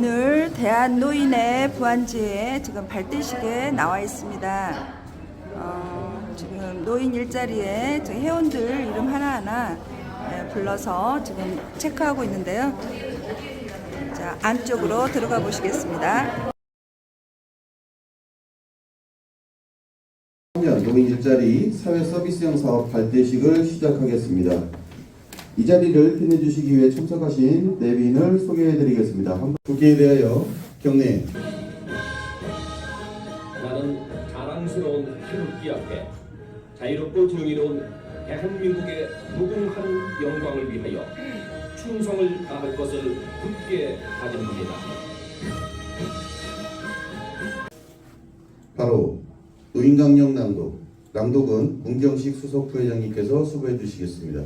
오늘 대한노인의 부안지에 지금 발대식에 나와 있습니다. 어, 지금 노인 일자리에 회원들 이름 하나하나 예, 불러서 지금 체크하고 있는데요. 자, 안쪽으로 들어가 보시겠습니다. 노인 일자리 사회 서비스형 사업 발대식을 시작하겠습니다. 이 자리를 빛내주시기 위해 참석하신 내빈을 소개해드리겠습니다. 국회에 대하여 경례. 나는 자랑스러운 태극기 앞에 자유롭고 정의로운 대한민국의 무궁한 영광을 위하여 충성을 다할 것을 굳게 다짐합니다. 바로 노인강령 낭독. 낭독은 문경식 수석 부회장님께서 수고해 주시겠습니다.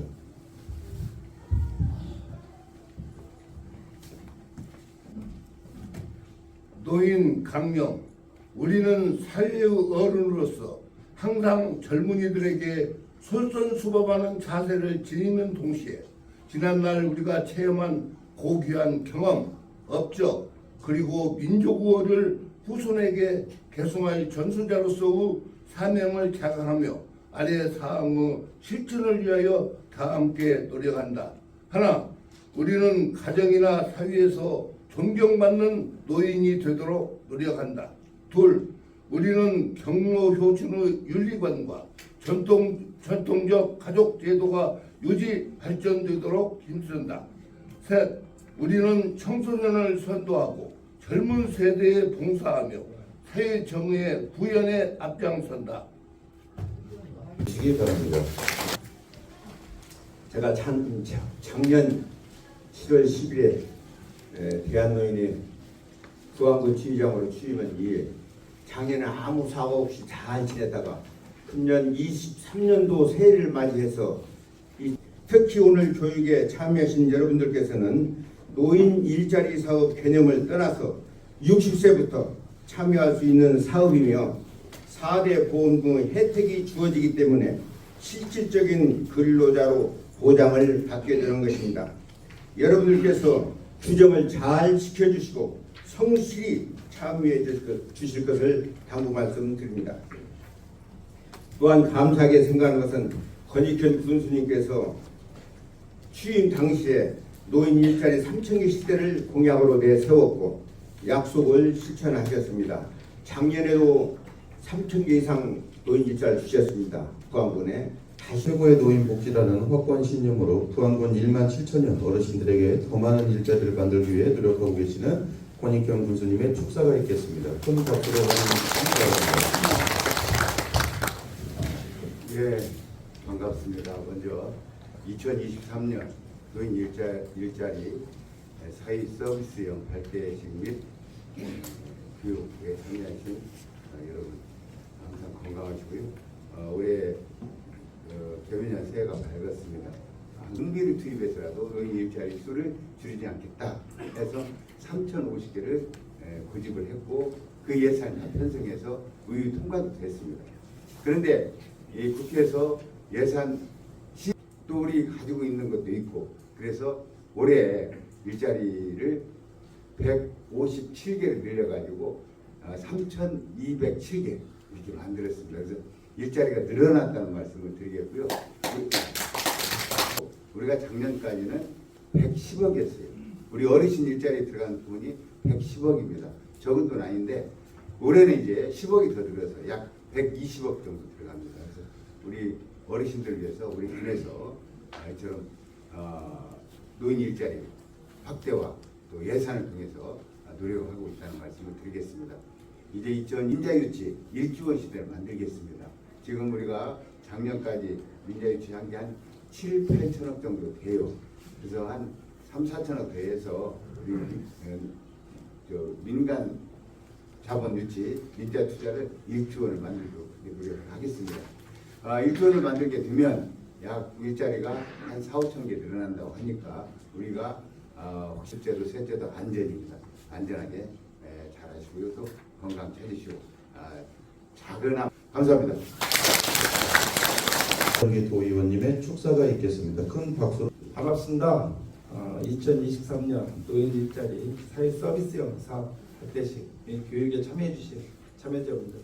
노인 강령 우리는 사회의 어른으로서 항상 젊은이들에게 솔선수범하는 자세를 지니는 동시에 지난날 우리가 체험한 고귀한 경험, 업적 그리고 민족의를 후손에게 계승할 전수자로서의 사명을 자각하며 아래 사항의 실천을 위하여 다 함께 노력한다. 하나, 우리는 가정이나 사회에서 존경받는 노인이 되도록 노력한다. 둘, 우리는 경로 효준의 윤리관과 전통, 전통적 가족 제도가 유지 발전되도록 힘쓴다. 셋, 우리는 청소년을 선도하고 젊은 세대에 봉사하며 사회 정의의 구현에 앞장선다. 주시기 바랍니다. 제가 참 작- 작년 7월 10일에 대한노인의 부안군 지휘장으로 취임한 이후에 작년에 아무 사고 없이 잘 지내다가 금년 23년도 새해를 맞이해서 이 특히 오늘 교육에 참여하신 여러분들께서는 노인 일자리 사업 개념을 떠나서 60세부터 참여할 수 있는 사업이며 4대 보험금의 혜택이 주어지기 때문에 실질적인 근로자로 보장을 받게 되는 것입니다. 여러분들께서 규정을 잘 지켜주시고 성실히 참여해 주실 것을 당부 말씀드립니다. 또한 감사하게 생각하는 것은 권익현 군수님께서 취임 당시에 노인 일자리 3천 개 시대를 공약으로 내세웠고 약속을 실천하셨습니다. 작년에도 3천 개 이상 노인 일자를 주셨습니다. 부안군에 다시 최고의 노인 복지라는 확고한 신념으로 부안군 1만 7천여 어르신들에게 더 많은 일자리를 만들기 위해 노력하고 계시는 권익경 군수님의 축사가 있겠습니다. 큰 박수로 바랍니다. 예, 반갑습니다. 먼저 2023년 노인 일자, 일자리 사회 서비스형 발대식 및 음, 교육에 참여하신 어, 여러분 항상 건강하시고요. 어, 올해 어, 개면년 새해가 밝았습니다. 응비를 투입해서라도 노인 일자리 수를 줄이지 않겠다 해서 3,050개를 고집을 했고 그 예산이 다 편성해서 의회 통과도 됐습니다. 그런데 이 국회에서 예산 시- 또 우리 가지고 있는 것도 있고 그래서 올해 일자리를 157개를 늘려가지고 3,207개 이렇게 만들었습니다. 그래서 일자리가 늘어났다는 말씀을 드리겠고요. 우리가 작년까지는 110억이었어요. 우리 어르신 일자리에 들어간 돈이 110억입니다. 적은 돈 아닌데 올해는 이제 10억이 더 들어서 약 120억 정도 들어갑니다. 그래서 우리 어르신들 위해서 우리 군에서 이처럼 어, 노인 일자리 확대와 또 예산을 통해서 노력을 하고 있다는 말씀을 드리겠습니다. 이제 2000 인자유치 1주원 시대를 만들겠습니다. 지금 우리가 작년까지 민자유치 한게 한 7, 8천억 정도 돼요. 그래서 한 3, 4천억 더해서 저 민간 자본 유치, 민자 투자를 1조 원을 만들도록 노력을 하겠습니다. 아, 1조 원을 만들게 되면 약 일자리가 한 4, 5천 개 늘어난다고 하니까 우리가 어, 실제로 셋째도 안전입니다. 안전하게 에, 잘하시고요. 또 건강 찾으시고 아, 작은 감사합니다. 정기 도의원님의 축사가 있겠습니다. 큰 박수. 반갑습니다. 어, 2023년 노인 일자리 사회 서비스형 사업 발대식 및 교육에 참여해 주신 참여자분들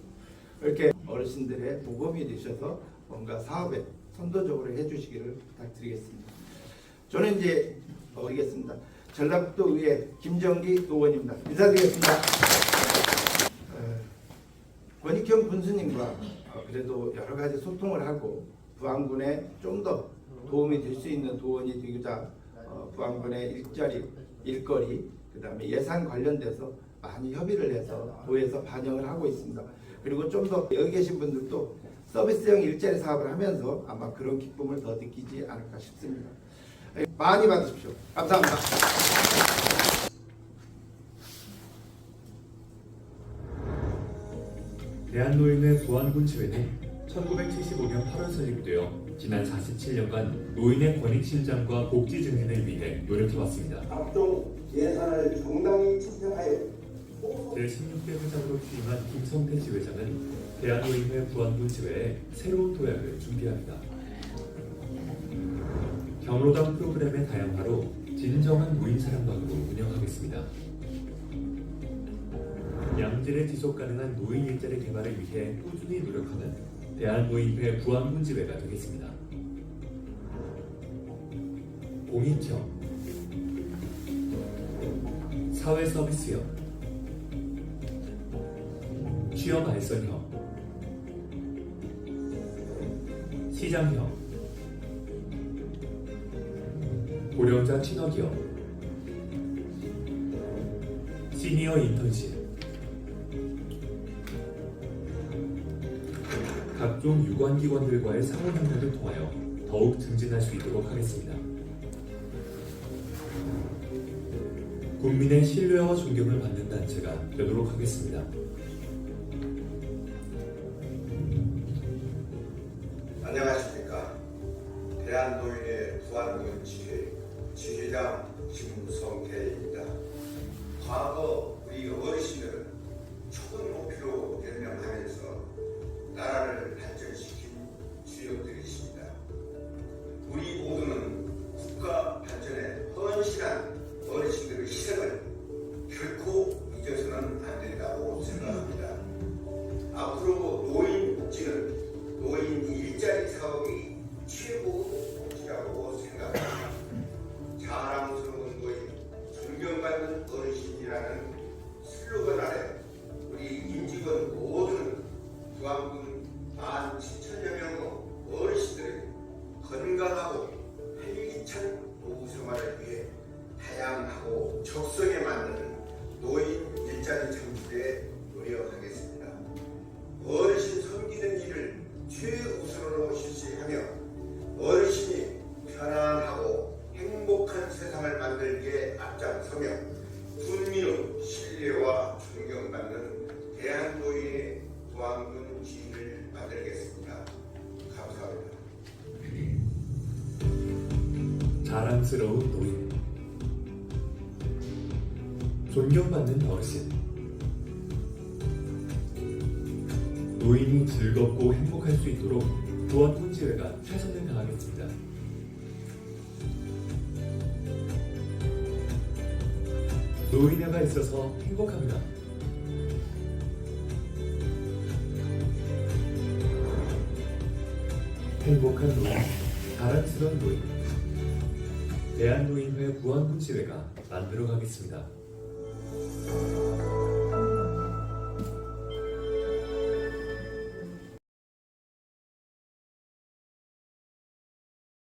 이렇게 어르신들의 모범이 되셔서 뭔가 사업에 선도적으로 해주시기를 부탁드리겠습니다. 저는 이제 어리겠습니다. 전라북도 의회 김정기 의원입니다. 인사드리겠습니다. 어, 권익형 군수님과 어, 그래도 여러 가지 소통을 하고 부안군에 좀 더 도움이 될 수 있는 도원이 되고자 어, 부안군의 일자리, 일거리, 그 다음에 예산 관련돼서 많이 협의를 해서 도에서 반영을 하고 있습니다. 그리고 좀 더 여기 계신 분들도 서비스형 일자리 사업을 하면서 아마 그런 기쁨을 더 느끼지 않을까 싶습니다. 많이 받으십시오. 감사합니다. 대한노인회 보안군 지회는 1975년 8월 설립이 되어 지난 47년간 노인의 권익 실장과 복지 증진을 위해 노력해왔습니다. 각종 예산을 정당히 집행하여 제16대 회장으로 취임한 김성태 지회장은 대한노인회 보안군 지회에 새로운 도약을 준비합니다. 경로당 프로그램의 다양화로 진정한 노인 사랑방으로 운영하겠습니다. 양질의 지속 가능한 노인 일자리 개발을 위해 꾸준히 노력하는 대한노인회 부안군 지회가 되겠습니다. 공익형, 사회 서비스형, 취업 발전형, 시장형, 고령자 친화기업, 시니어 인턴십, 각종 유관기관들과의 상호협력을 통하여 더욱 증진할 수 있도록 하겠습니다. 국민의 신뢰와 존경을 받는 단체가 되도록 하겠습니다. 안녕하십니까 대한노인의 부안군 지회 지회장 김성태입니다. 과거 자랑스러운 노인 존경받는 어르신 노인이 즐겁고 행복할 수 있도록 부안군 지회가 최선을 다하겠습니다. 노인회가 있어서 행복합니다. 행복한 노인, 자랑스러운 노인 대한노인회 부안군 지회가 만들어 가겠습니다.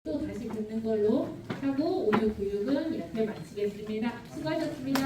또 다시 듣는 걸로 하고 오늘 교육은 이렇게 마치겠습니다. 수고하셨습니다.